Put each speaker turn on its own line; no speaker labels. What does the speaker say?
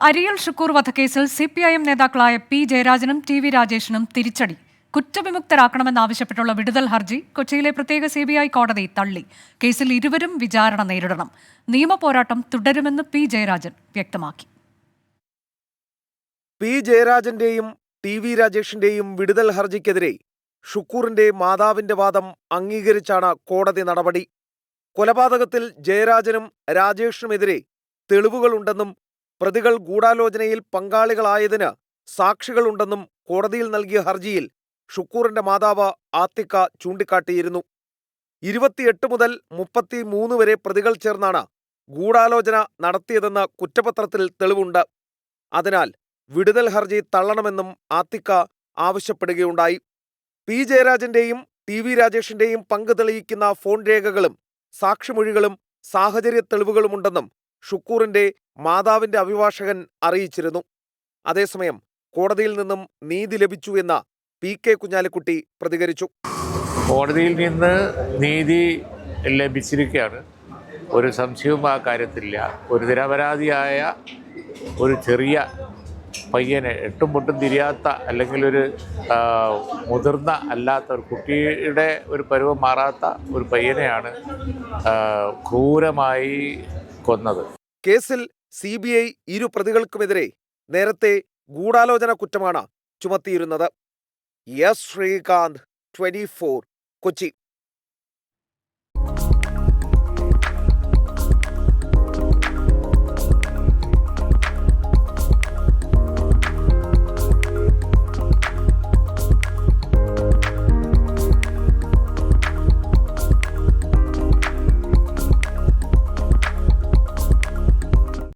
അരിയൽ ഷുക്കൂർ വധക്കേസിൽ C P I M നേതാക്കളായ P ജയരാജനും ടി വി രാജേഷിനും തിരിച്ചടി. കുറ്റവിമുക്തരാക്കണമെന്നാവശ്യപ്പെട്ടുള്ള വിടുതൽ ഹർജി കൊച്ചിയിലെ പ്രത്യേക സി ബി ഐ കോടതി തള്ളി. കേസിൽ ഇരുവരും വിചാരണ നേരിടണം. നിയമപോരാട്ടം തുടരുമെന്ന് പി ജയരാജൻ വ്യക്തമാക്കി.
പി ജയരാജന്റെയും ടി വി രാജേഷിന്റെയും വിടുതൽ ഹർജിക്കെതിരെ ഷുക്കൂറിന്റെ മാതാവിന്റെ വാദം അംഗീകരിച്ചാണ് കോടതി നടപടി. കൊലപാതകത്തിൽ ജയരാജനും രാജേഷിനുമെതിരെ തെളിവുകളുണ്ടെന്നും പ്രതികൾ ഗൂഢാലോചനയിൽ പങ്കാളികളായതിന് സാക്ഷികളുണ്ടെന്നും കോടതിയിൽ നൽകിയ ഹർജിയിൽ ഷുക്കൂറിന്റെ മാതാവ് ആത്തിക്ക ചൂണ്ടിക്കാട്ടിയിരുന്നു. ഇരുപത്തിയെട്ട് മുതൽ മുപ്പത്തി മൂന്ന് വരെ പ്രതികൾ ചേർന്നാണ് ഗൂഢാലോചന നടത്തിയതെന്ന് കുറ്റപത്രത്തിൽ തെളിവുണ്ട്. അതിനാൽ വിടുതൽ ഹർജി തള്ളണമെന്നും ആത്തിക്ക ആവശ്യപ്പെടുകയുണ്ടായി. പി ജയരാജന്റെയും ടി വി രാജേഷിന്റെയും പങ്ക് തെളിയിക്കുന്ന ഫോൺ രേഖകളും സാക്ഷിമൊഴികളും സാഹചര്യ തെളിവുകളുമുണ്ടെന്നും ഷുക്കൂറിന്റെ മാതാവിന്റെ അഭിഭാഷകൻ അറിയിച്ചിരുന്നു. അതേസമയം കോടതിയിൽ നിന്നും നീതി ലഭിച്ചു എന്ന പി കെ കുഞ്ഞാലിക്കുട്ടി പ്രതികരിച്ചു.
കോടതിയിൽ നിന്ന് നീതി ലഭിച്ചിരിക്കുകയാണ് ഒരു സംശയവും ആ കാര്യത്തിലില്ല. ഒരു നിരപരാധിയായ ഒരു ചെറിയ പയ്യനെ എട്ടും പൊട്ടും തിരിയാത്ത അല്ലെങ്കിൽ ഒരു മുതിർന്ന അല്ലാത്ത ഒരു കുട്ടിയുടെ ഒരു പരുവം മാറാത്ത ഒരു പയ്യനെയാണ് ക്രൂരമായി കൊന്നത്.
കേസിൽ സി ബി ഐ ഇരു പ്രതികൾക്കുമെതിരെ നേരത്തെ ഗൂഢാലോചന കുറ്റമാണ് ചുമത്തിയിരുന്നത്. S Sreekanth twenty Kochi.